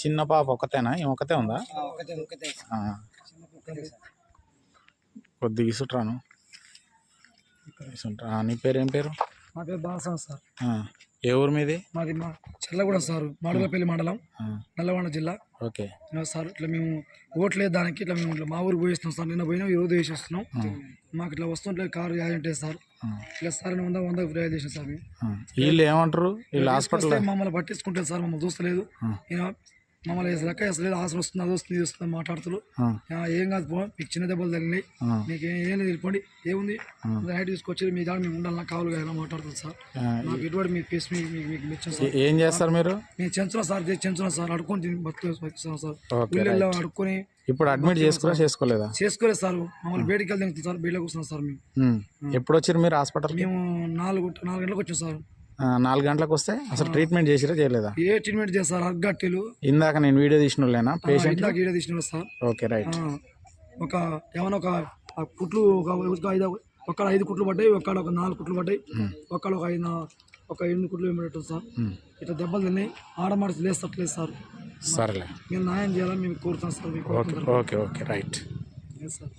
చిన్న పాప ఒకతేనా? ఈమె ఒకతే ఉందా? కొద్దిగా ఇసుట్రాను నీ పేరు ఏం పేరు? మా పేరు బాలసం సార్. ఏ ఊరు మీది? మాది మా చెల్లగూడెం సార్ మాడుగులపల్లి మండలం నల్లగొండ జిల్లా. ఓకే. సార్ ఇట్లా మేము ఓట్లేదు దానికి ఇట్లా మేము ఇట్లా మా ఊరు పోయిస్తున్నాం సార్. నిన్న పోయినా ఈ రోజు వేసేస్తున్నాం. మాకు ఇట్లా వస్తుంటే కారు యాజెంటే సార్. ఇట్లా సార్ వంద వంద ఫిర్యాదు చేసాం సార్. వీళ్ళు ఏమంటారు? వీళ్ళు హాస్పిటల్ మమ్మల్ని పట్టించుకుంటారు సార్ మమ్మల్ని చూస్తలేదు. మమ్మల్ని లెక్క వేసలేదు ఆసన వస్తుంది అది వస్తుంది వస్తుంది మాట్లాడుతున్నారు. ఆ, ఏం కాదు పో మీకు చిన్న దెబ్బలు తగిలినాయి. మీకు ఏం లేదు వెళ్ళిపోండి. ఏముంది? నైట్ తీసుకొచ్చి మీ దాని మేము ఉండాలన్నా కావాలి కదా మాట్లాడుతుంది సార్. నాకు ఎటువంటి మీ ఫేస్ మీకు ఏం చేస్తారు మీరు? నేను చెంచున్నా సార్ చెంచున్నా సార్ అడుక్కొని తిని బతుకు బతుకుతున్నాం సార్. ఊళ్ళో అడుక్కొని ఇప్పుడు అడ్మిట్ చేసుకురా చేసుకోలేదా? చేసుకోలేదు సార్ మమ్మల్ని బయటికి వెళ్తే సార్ బయటకు వస్తున్నాం సార్ మేము. ఎప్పుడు వచ్చారు మీరు హాస్పిటల్ మేము నాలుగు నాలుగు గంటలకు వచ్చాం సార్. నాలుగు గంటలకు వస్తే అసలు ట్రీట్మెంట్ చేసిరా చేయలేదా? ఏ ట్రీట్మెంట్ చేస్తారు? అగ్గట్టెలు ఇందాక నేను వీడియో తీసిన వాళ్ళేనా పేషెంట్ ఇందాక ఈడ తీసిన సార్? ఓకే రైట్ ఒక ఏమైనా ఒక ఆ కుట్లు ఒక ఒక ఐదు ఒక్కడ ఐదు కుట్లు పడ్డాయి ఒక్కడ ఒక నాలుగు కుట్లు పడ్డాయి ఒక్కడ ఒక ఐదు ఒక ఎనిమిది కుట్లు ఏమిటట్టు సార్. ఇట్లా దెబ్బలు తిన్నాయి ఆడమాడి లేస్తట్లేదు సార్. సరేలే. మేము న్యాయం చేయాలని మేము కోరుతాం sir okay okay okay right sir